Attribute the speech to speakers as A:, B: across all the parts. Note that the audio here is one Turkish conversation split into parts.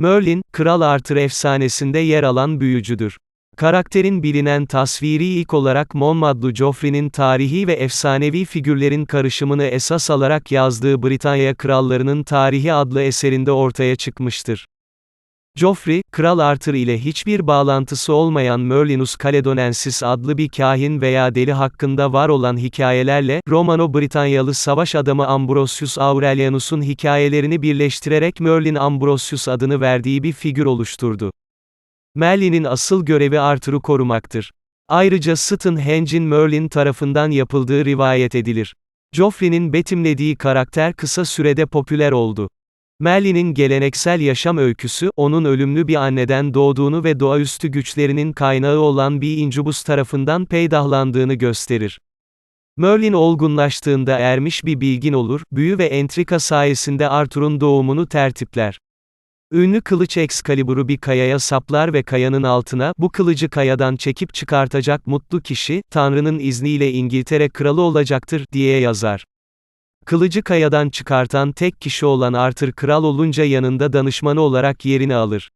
A: Merlin, Kral Arthur efsanesinde yer alan büyücüdür. Karakterin bilinen tasviri ilk olarak Monmadlu Joffrey'nin tarihi ve efsanevi figürlerin karışımını esas alarak yazdığı Britanya Krallarının Tarihi adlı eserinde ortaya çıkmıştır. Joffrey, Kral Arthur ile hiçbir bağlantısı olmayan Merlinus Caledonensis adlı bir kahin veya deli hakkında var olan hikayelerle, Romano-Britanyalı savaş adamı Ambrosius Aurelianus'un hikayelerini birleştirerek Merlin Ambrosius adını verdiği bir figür oluşturdu. Merlin'in asıl görevi Arthur'u korumaktır. Ayrıca Stonhenge'in Merlin tarafından yapıldığı rivayet edilir. Joffrey'nin betimlediği karakter kısa sürede popüler oldu. Merlin'in geleneksel yaşam öyküsü, onun ölümlü bir anneden doğduğunu ve doğaüstü güçlerinin kaynağı olan bir incubus tarafından peydahlandığını gösterir. Merlin olgunlaştığında ermiş bir bilgin olur, büyü ve entrika sayesinde Arthur'un doğumunu tertipler. Ünlü kılıç Excalibur'u bir kayaya saplar ve kayanın altına, bu kılıcı kayadan çekip çıkartacak mutlu kişi, Tanrı'nın izniyle İngiltere kralı olacaktır, diye yazar. Kılıcı kayadan çıkartan tek kişi olan Arthur kral olunca yanında danışmanı olarak yerini alır.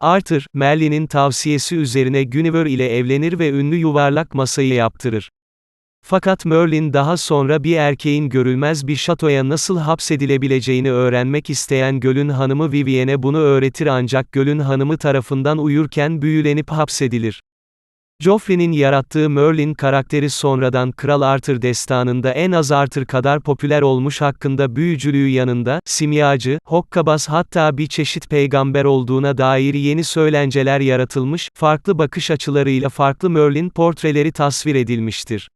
A: Arthur, Merlin'in tavsiyesi üzerine Guinevere ile evlenir ve ünlü yuvarlak masayı yaptırır. Fakat Merlin daha sonra bir erkeğin görülmez bir şatoya nasıl hapsedilebileceğini öğrenmek isteyen Gölün Hanımı Vivienne'e bunu öğretir ancak Gölün Hanımı tarafından uyurken büyülenip hapsedilir. Joffrey'nin yarattığı Merlin karakteri sonradan Kral Arthur destanında en az Arthur kadar popüler olmuş hakkında büyücülüğü yanında, simyacı, hokkabaz hatta bir çeşit peygamber olduğuna dair yeni söylenceler yaratılmış, farklı bakış açılarıyla farklı Merlin portreleri tasvir edilmiştir.